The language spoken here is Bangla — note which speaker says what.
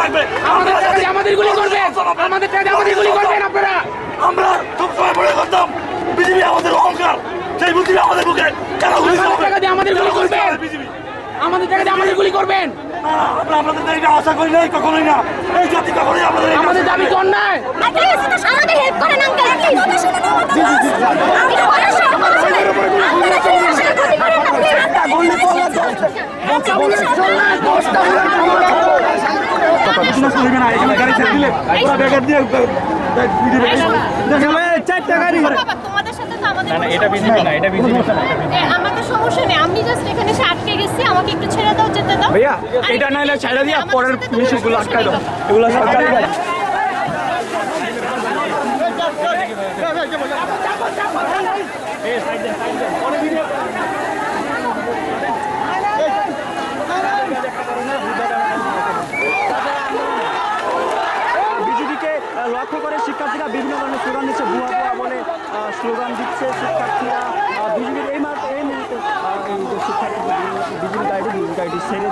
Speaker 1: আমাদের আমাদের গুলি করবেন আমাদের
Speaker 2: আমাদের গুলি করবেন আপনারা। আমরা সবসময় আমাদের অহংকার। আমাদের বুকে কেন গুলি
Speaker 1: করবে? আমাদের গুলি করবেন আমাদের জায়গাতে আমাদের গুলি করবেন।
Speaker 2: আমরা আপনাদের এটা আশা করি নাই কখনোই না। এই আমাদের
Speaker 1: আমাদের দাবি
Speaker 3: কোন নাই। করেন না
Speaker 2: এখানে গাড়ি ছেড়ে দিলে ওরা ব্যাগার দিয়ে বিজেপি
Speaker 4: বাবা, তোমাদের আমাদের সমস্যা নেই। এ, আমাদের সমস্যা নেই। আমি জাস্ট এখানে এসে আটকে গেছি। আমাকে একটু ছেড়ে দাও যেতে দাও।
Speaker 5: ভাইয়া, এটা নাহলে ছেড়ে দিয়া পরের
Speaker 4: কোনো
Speaker 5: আটকায় দাও। এগুলো সব গাড়ি গাড়ি। বিজেপিকে আহ, লক্ষ্য করে শিক্ষার্থীরা বিভিন্ন ধরনের স্লোগান দিচ্ছে, ভুয়া ভুয়া বলে স্লোগান দিচ্ছে শিক্ষার্থীরা। বিজেপির এই মাত্র এই মুহূর্তে বিজেপি গাড়ি বিজেপি গাড়ি ছেড়ে